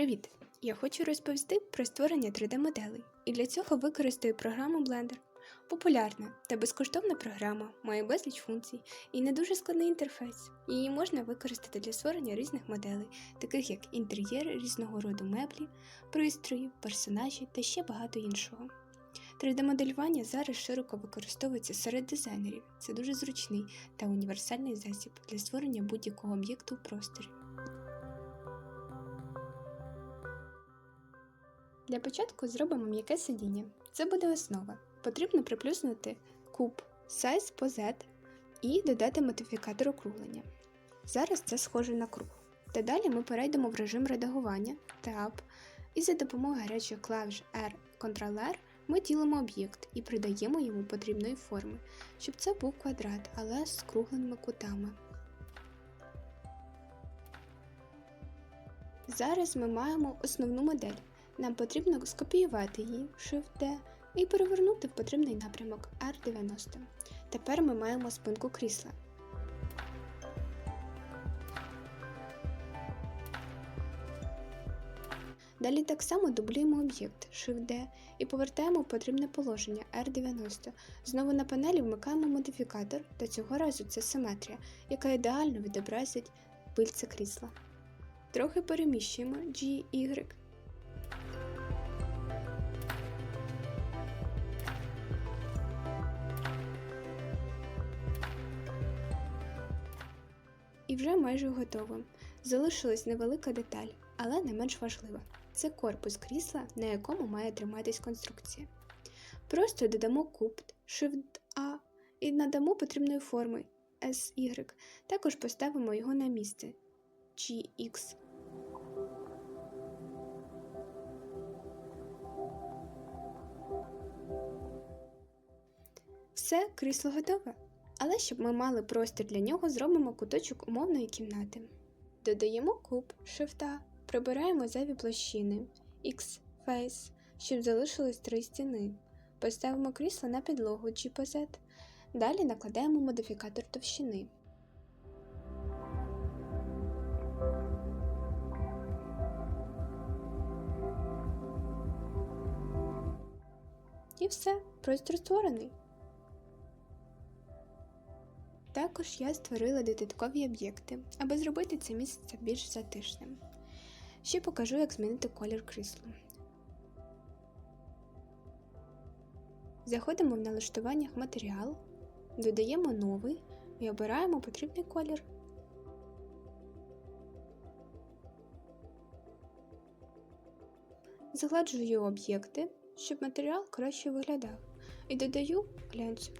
Привіт! Я хочу розповісти про створення 3D-моделей, і для цього використаю програму Blender. Популярна та безкоштовна програма, має безліч функцій і не дуже складний інтерфейс. Її можна використати для створення різних моделей, таких як інтер'єри, різного роду меблі, пристрої, персонажі та ще багато іншого. 3D-моделювання зараз широко використовується серед дизайнерів. Це дуже зручний та універсальний засіб для створення будь-якого об'єкту в просторі. Для початку зробимо м'яке сидіння. Це буде основа. Потрібно приплюснути куб size по Z і додати модифікатор округлення. Зараз це схоже на круг. Та далі ми перейдемо в режим редагування Tab, і за допомогою гарячих клавіш R Ctrl-R ми ділимо об'єкт і придаємо йому потрібної форми, щоб це був квадрат, але з кругленими кутами. Зараз ми маємо основну модель. Нам потрібно скопіювати її Shift-D і перевернути в потрібний напрямок R90. Тепер ми маємо спинку крісла. Далі так само дублюємо об'єкт Shift-D і повертаємо в потрібне положення R90. Знову на панелі вмикаємо модифікатор, та цього разу це симетрія, яка ідеально відобразить пильце крісла. Трохи переміщуємо G, Y І вже майже готово. Залишилась невелика деталь, але не менш важлива. Це корпус крісла, на якому має триматись конструкція. Просто додамо куб Shift-A і надамо потрібної форми SY. Також поставимо його на місце GX. Все, крісло готове. Але щоб ми мали простір для нього, зробимо куточок умовної кімнати. Додаємо куб шифта, прибираємо зайві площини X Face, щоб залишилось три стіни. Поставимо крісло на підлогу G по Z. Далі накладаємо модифікатор товщини. І все, простір створений. Також я створила додаткові об'єкти, аби зробити це місце більш затишним. Ще покажу, як змінити колір крісла. Заходимо в налаштуваннях матеріал, додаємо новий і обираємо потрібний колір. Згладжую об'єкти, щоб матеріал краще виглядав, і додаю глянцю.